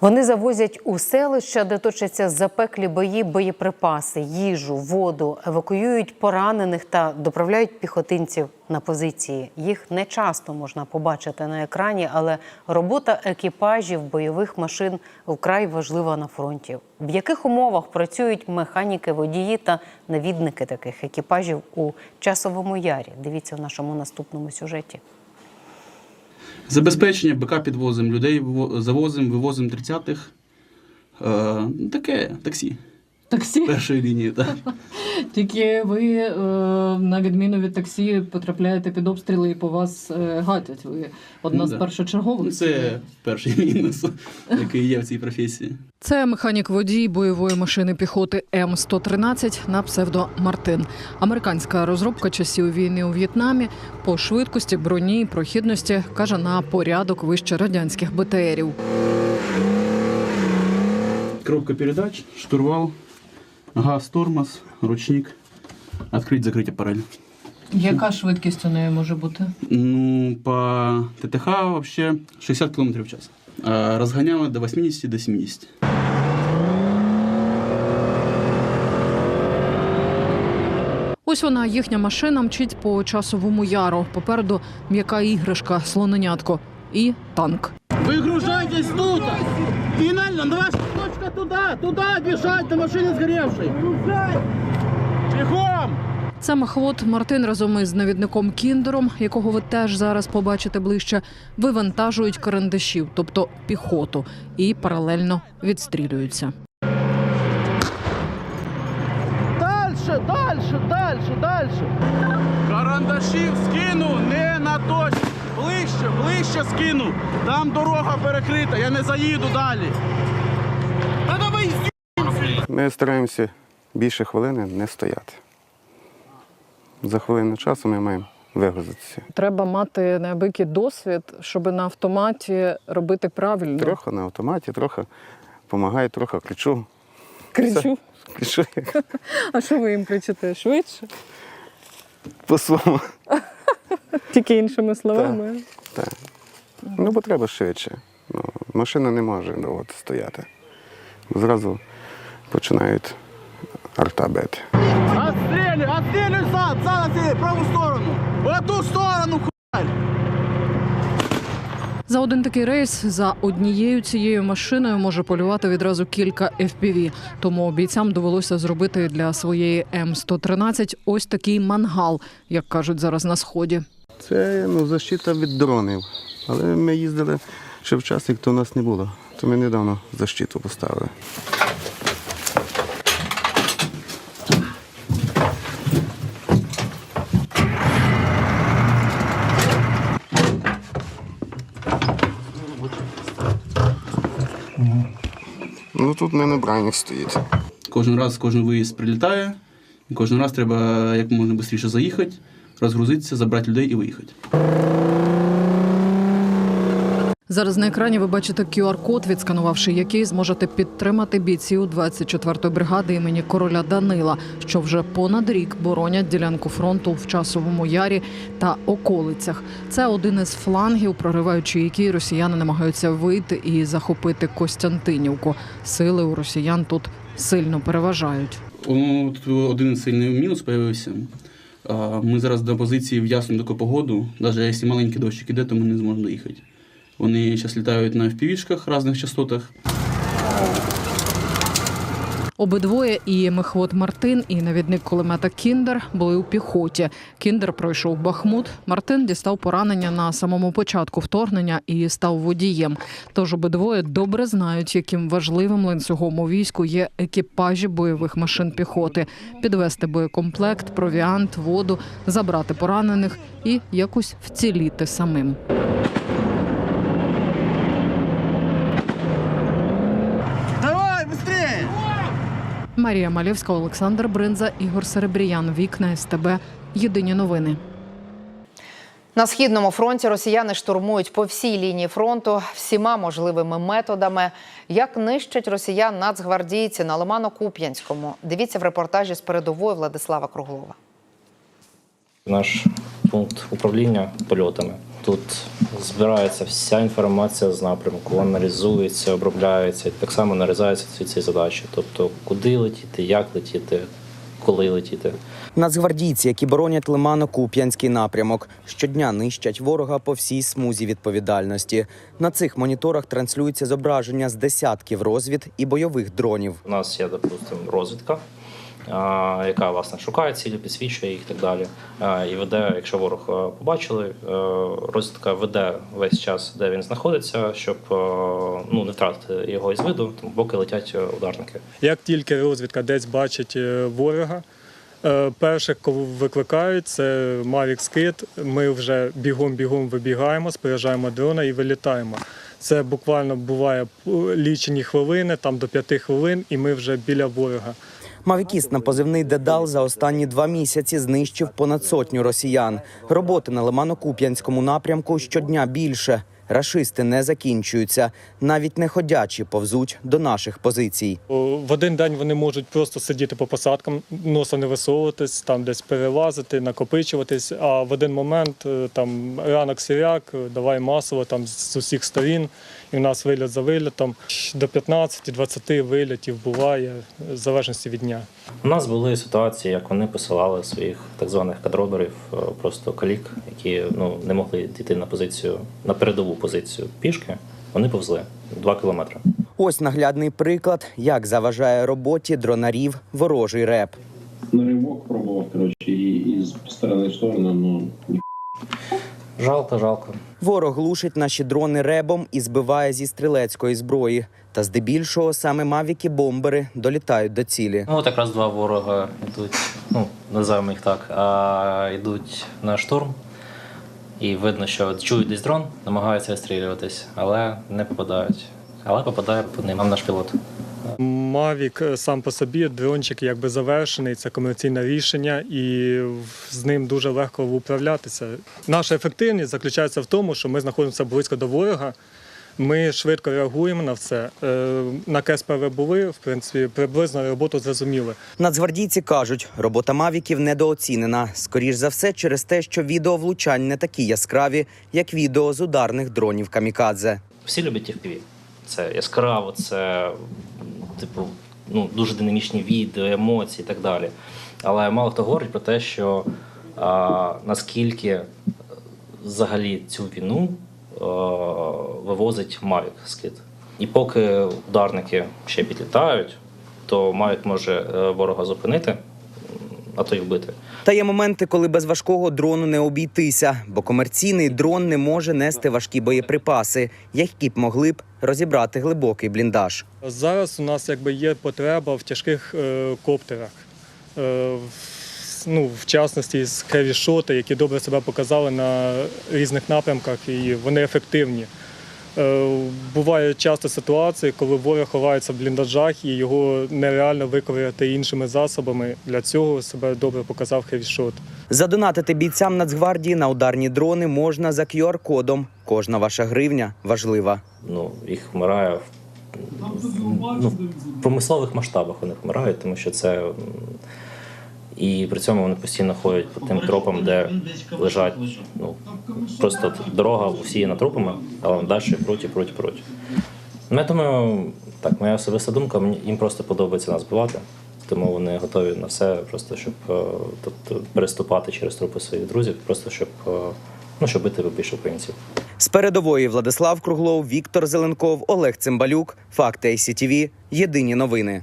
Вони завозять у селища, де точаться запеклі бої, боєприпаси, їжу, воду, евакуюють поранених та доправляють піхотинців на позиції. Їх не часто можна побачити на екрані, але робота екіпажів бойових машин вкрай важлива на фронті. В яких умовах працюють механіки, водії та навідники таких екіпажів у часовому ярі? Дивіться в нашому наступному сюжеті. Забезпечення, БК підвозимо, людей завозимо, вивозимо 30-х. Е, таке таксі Таксі. першої лінії. Так. Тільки ви, е, на відміну від таксі, потрапляєте під обстріли і по вас е, гатять. Ви одна Ну, з да. першочергових. Це перший мінус, який є в цій професії. Це механік-водій бойової машини піхоти М113 на псевдо Мартин. Американська розробка часів війни у В'єтнамі по швидкості, броні і прохідності каже на порядок вище радянських БТРів. Коробка передач, штурвал, газ, тормоз, ручник. Відкрити, закрити апарель. Яка швидкість у неї може бути? Ну, по ТТХ вообще 60 км в час. А розганяли до 80 до 70. Ось вона, їхня машина, мчить по часовому яру. Попереду м'яка іграшка, слоненятко і танк. Выгружайтесь тут! Финально, на точка туда! Туда бежать до машины сгоревшей! Бегом! Це махвод Мартин разом із навідником Кіндером, якого ви теж зараз побачите ближче, вивантажують карандашів, тобто піхоту, і паралельно відстрілюються. Дальше, дальше, дальше, дальше! Карандашів скину не на точку! Ближче, ближче скину! Там дорога перекрита, я не заїду далі! Ми стараємося більше хвилини не стояти. За хвилину часу ми маємо вигрузитися. Треба мати неабиякий досвід, щоб на автоматі робити правильно. Трохи на автоматі, трохи допомагаю, трохи кричу. Кричу. Кричу А що ви їм кричите? Швидше? по-своєму. Тільки іншими словами. Так. Ну, бо треба швидше. Ну, машина не може довго стояти. Зразу починають арта бити. Отстрелюй, отстрелюй зад, зад отстрелюй, праву сторону! В эту сторону, хуй! За один такий рейс за однією цією машиною може полювати відразу кілька FPV. Тому бійцям довелося зробити для своєї М113 ось такий мангал, як кажуть зараз на сході. Це ну, защита від дронів. Але ми їздили ще в час, як то у нас не було. То ми недавно защиту поставили. Ну тут в мене бранік стоїть. Кожен раз, кожен виїзд прилітає, і кожен раз треба як можна швидше заїхати, розгрузитися, забрати людей і виїхати. Зараз на екрані ви бачите QR-код, відсканувавши який зможете підтримати бійців 24-ї бригади імені короля Данила, що вже понад рік боронять ділянку фронту в часовому ярі та околицях. Це один із флангів, прориваючи який росіяни намагаються вийти і захопити Костянтинівку. Сили у росіян тут сильно переважають. Один сильний мінус з'явився. Ми зараз до позиції в ясну таку погоду, навіть якщо маленький дощик іде, то ми не зможемо доїхати. Вони зараз літають на впівішках різних частотах. Обидвоє і Мехвод Мартин, і навідник кулемета Кіндер були у піхоті. Кіндер пройшов Бахмут. Мартин дістав поранення на самому початку вторгнення і став водієм. Тож обидвоє добре знають, яким важливим ланцюгом у війську є екіпажі бойових машин піхоти, підвести боєкомплект, провіант, воду, забрати поранених і якось вціліти самим. Давай, быстрее! Марія Малєвська, Олександр Бринза, Ігор Серебріян. Вікна СТБ. Єдині новини. На східному фронті росіяни штурмують по всій лінії фронту всіма можливими методами. Як нищать росіян нацгвардійці на Лимано-Куп'янському? Дивіться в репортажі з передової Владислава Круглова. Наш пункт управління польотами Тут збирається вся інформація з напрямку, аналізується, обробляється, так само нарізаються всі ці задачі. Тобто, куди летіти, як летіти, коли летіти. Нацгвардійці, які боронять Лимано-Куп'янський напрямок, щодня нищать ворога по всій смузі відповідальності. На цих моніторах транслюється зображення з десятків розвід і бойових дронів. У нас є, допустимо, розвідка, яка власне шукає цілі, підсвічує їх і так далі. І веде, якщо ворог е, побачили, е, розвідка веде весь час, де він знаходиться, щоб е, ну, не втратити його із виду, тому поки летять ударники. Як тільки розвідка десь бачить ворога, перше, кого викликають, це Mavic Skid. Ми вже бігом-бігом вибігаємо, споряджаємо дрона і вилітаємо. Це буквально буває лічені хвилини, там до п'яти хвилин, і ми вже біля ворога. Мавікіст на позивний Дедал за останні два місяці знищив понад сотню росіян. Роботи на Лимано-Куп'янському напрямку щодня більше. Рашисти не закінчуються, навіть не ходячі повзуть до наших позицій. В один день вони можуть просто сидіти по посадкам, носа не висовуватись, там десь перелазити, накопичуватись. А в один момент е, там ранок сіряк, е, давай масово там з усіх сторін. І в нас виліт за вилітом. До 15-20 вилітів буває, в залежності від дня. У нас були ситуації, як вони посилали своїх так званих кадроберів, е, просто калік, які ну, не могли дійти на позицію, на передову позицію пішки. Вони повзли 2 кілометри. Ось наглядний приклад, як заважає роботі дронарів ворожий реп. на ривок пробував, коротше, і, і з сторони в сторону, ну. Жалко, жалко. Ворог глушить наші дрони ребом і збиває зі стрілецької зброї. Та здебільшого саме мавіки-бомбери долітають до цілі. Ну, от якраз два ворога йдуть, ну, називаємо їх так, а йдуть на штурм. І видно, що чують десь дрон, намагаються вистрілюватись, але не попадають. Але попадає по ним наш пілот. Мавік е, сам по собі дрончик якби завершений, це комерційне рішення, і з ним дуже легко управлятися. Наша ефективність заключається в тому, що ми знаходимося близько до ворога. Ми швидко реагуємо на все. Е, На КСПВ були, в принципі, приблизно роботу зрозуміли. Нацгвардійці кажуть, робота мавіків недооцінена. Скоріш за все, через те, що відео влучань не такі яскраві, як відео з ударних дронів камікадзе. Всі люблять FPV. Це яскраво, це типу, ну, дуже динамічні відео, емоції і так далі. Але мало хто говорить про те, що а, наскільки взагалі цю війну вивозить Mavic скид. І поки ударники ще підлітають, то Mavic може е, ворога зупинити, а то й вбити. Та є моменти, коли без важкого дрону не обійтися, бо комерційний дрон не може нести важкі боєприпаси, які б могли б розібрати глибокий бліндаж. Зараз у нас якби є потреба в тяжких е, коптерах. Е, в- ну, в частності з хевішоти, які добре себе показали на різних напрямках, і вони ефективні. Е, Бувають часто ситуації, коли ворог ховається в бліндажах і його нереально виковиряти іншими засобами. Для цього себе добре показав хевішот. Задонатити бійцям Нацгвардії на ударні дрони можна за QR-кодом. Кожна ваша гривня важлива. ну, їх вмирає ну, в промислових масштабах вони вмирають, тому що це. м, І при цьому вони постійно ходять по тим тропам, де лежать ну, просто дорога усіяна трупами, але далі пруть і пруть. Ну, я думаю, так, моя особиста думка, їм просто подобається нас вбивати, тому вони готові на все, просто щоб е, тобто, переступати через трупи своїх друзів, просто щоб, е, ну, щоб бити більше українців. З передової Владислав Круглов, Віктор Зеленков, Олег Цимбалюк. Факти ICTV. Єдині новини.